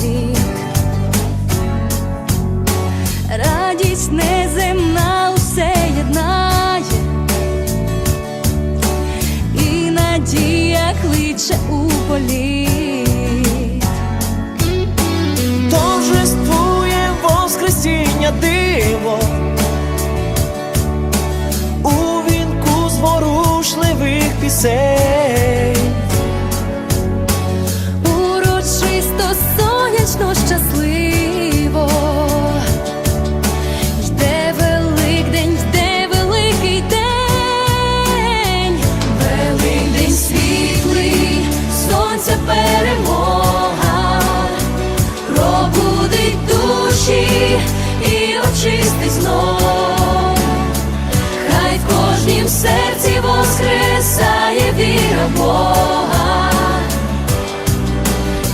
світ. Радість неземна усе єднає, і надія кличе у політ. торжествує Воскресіння диво у вінку зворушливих пісень. Воскресає віра в Бога.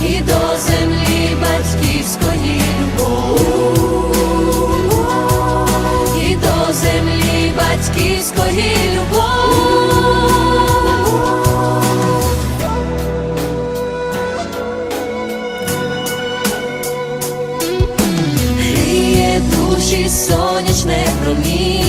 І до землі батьківської любов, і до землі батьківської любов. Гріє душі сонячне проміння,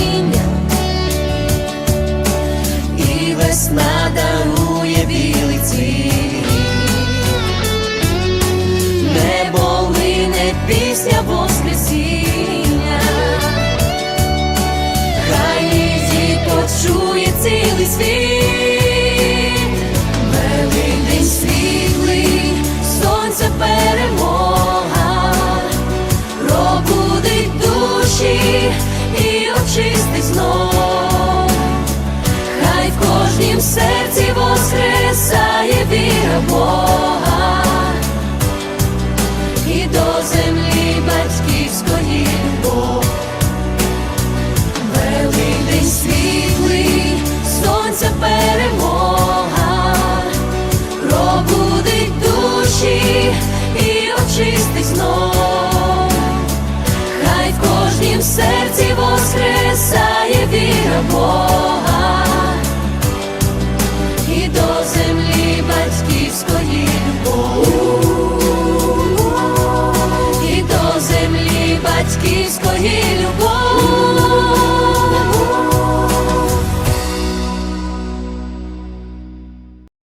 воскресає віра Бога і до землі батьківської любов. Великдень світлий, сонця перемога, пробудить душі і очистить знов. Хай в кожнім серці воскресає віра Бога.